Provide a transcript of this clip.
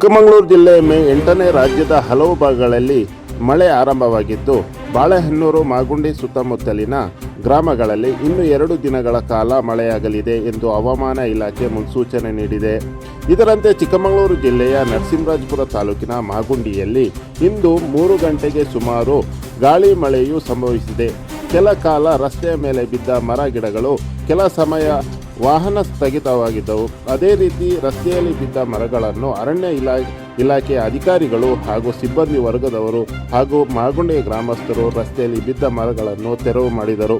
ಚಿಕ್ಕಮಗಳೂರು ಜಿಲ್ಲೆಯ ಮೇ ಎಂಟನೇ ರಾಜ್ಯದ ಹಲವು ಭಾಗಗಳಲ್ಲಿ ಮಳೆ ಆರಂಭವಾಗಿದ್ದು, ಬಾಳೆಹನ್ನೂರು, ಮಾಗುಂಡಿ ಸುತ್ತಮುತ್ತಲಿನ ಗ್ರಾಮಗಳಲ್ಲಿ ಇನ್ನು ಎರಡು ದಿನಗಳ ಕಾಲ ಮಳೆಯಾಗಲಿದೆ ಎಂದು ಹವಾಮಾನ ಇಲಾಖೆ ಮುನ್ಸೂಚನೆ ನೀಡಿದೆ. ಇದರಂತೆ ಚಿಕ್ಕಮಗಳೂರು ಜಿಲ್ಲೆಯ ನರಸಿಂಹರಾಜಪುರ ತಾಲೂಕಿನ ಮಾಗುಂಡಿಯಲ್ಲಿ ಇಂದು ಮೂರು ಗಂಟೆಗೆ ಸುಮಾರು ಗಾಳಿ ಮಳೆಯು ಸಂಭವಿಸಿದೆ. ಕೆಲ ಕಾಲ ರಸ್ತೆಯ ಮೇಲೆ ಬಿದ್ದ ಮರ ಗಿಡಗಳು, ಕೆಲ ಸಮಯ ವಾಹನ ಸ್ಥಗಿತವಾಗಿದ್ದವು. ಅದೇ ರೀತಿ ರಸ್ತೆಯಲ್ಲಿ ಬಿದ್ದ ಮರಗಳನ್ನು ಅರಣ್ಯ ಇಲಾ, ಇಲಾಖೆಯ ಅಧಿಕಾರಿಗಳು ಹಾಗೂ ಸಿಬ್ಬಂದಿ ವರ್ಗದವರು ಹಾಗೂ ಮಾಗುಂಡೆ ಗ್ರಾಮಸ್ಥರು ರಸ್ತೆಯಲ್ಲಿ ಬಿದ್ದ ಮರಗಳನ್ನು ತೆರವು ಮಾಡಿದರು.